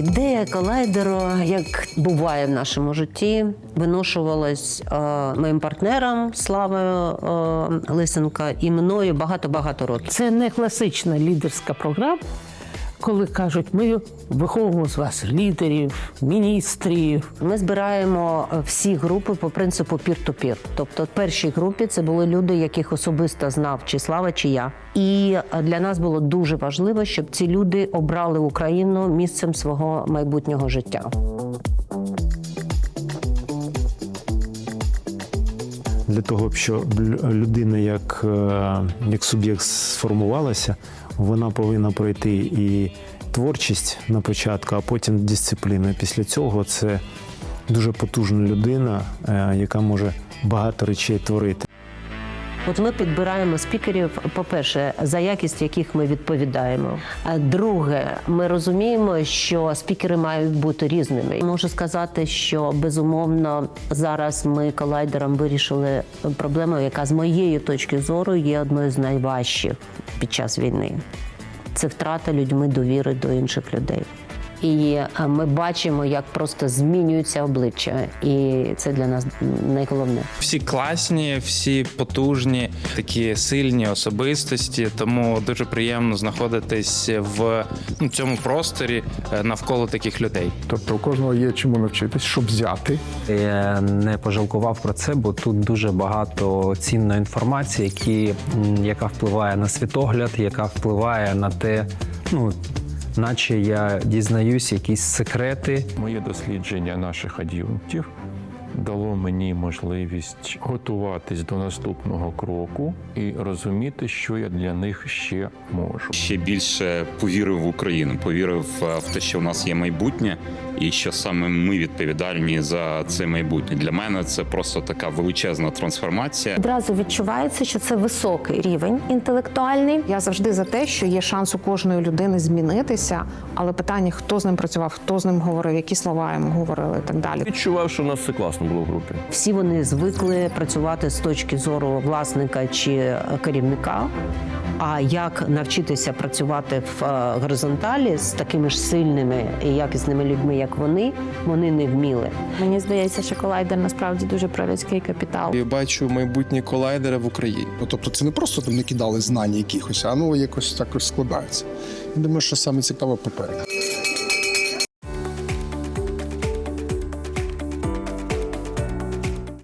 Ідея колайдеру, як буває в нашому житті, виношувалась е, моїм партнером Славою е, Лисенка і мною багато-багато років. Це не класична лідерська програма, коли кажуть, ми виховуємо з вас лідерів, міністрів. Ми збираємо е, всі групи по принципу пір-ту-пір. Тобто, в першій групі це були люди, яких особисто знав чи Слава, чи я. І е, для нас було дуже важливо, щоб ці люди обрали Україну місцем свого майбутнього життя. Для того, щоб людина як, е, як суб'єкт сформувалася, вона повинна пройти і творчість на початку, а потім дисципліну. Після цього це дуже потужна людина, е, яка може багато речей творити. От ми підбираємо спікерів, по-перше, за якість яких ми відповідаємо. А друге, ми розуміємо, що спікери мають бути різними. Можу сказати, що безумовно зараз ми колайдером вирішили проблему, яка з моєї точки зору є одною з найважчих під час війни. Це втрата людьми довіри до інших людей. І е, ми бачимо, як просто змінюються обличчя, і це для нас найголовніше. Всі класні, всі потужні, такі сильні особистості. Тому дуже приємно знаходитись в ну, цьому просторі е, навколо таких людей. Тобто у кожного є чому навчитись, щоб взяти. Я не пожалкував про це, бо тут дуже багато цінної інформації, які, яка впливає на світогляд, яка впливає на те, ну наче я дізнаюсь якісь секрети. Моє дослідження наших ад'юнктів дало мені можливість готуватись до наступного кроку і розуміти, що я для них ще можу. ще більше повірив в Україну, повірив е, в те, що в нас є майбутнє, і що саме ми відповідальні за це майбутнє. Для мене це просто така величезна трансформація. Одразу відчувається, що це високий рівень інтелектуальний. Я завжди за те, що є шанс у кожної людини змінитися, але питання, хто з ним працював, хто з ним говорив, які слова йому говорили і так далі. Відчував, що у нас все класно було в групі. Всі вони звикли працювати з точки зору власника чи керівника. А як навчитися працювати в е, горизонталі з такими ж сильними і якісними людьми, як вони, вони не вміли. Мені здається, що колайдер насправді дуже пролюдський капітал. Я бачу майбутні колайдери в Україні. Ну, тобто це не просто там не кидали знання якихось, а ну якось також складається. Я думаю, що саме цікаве попереду.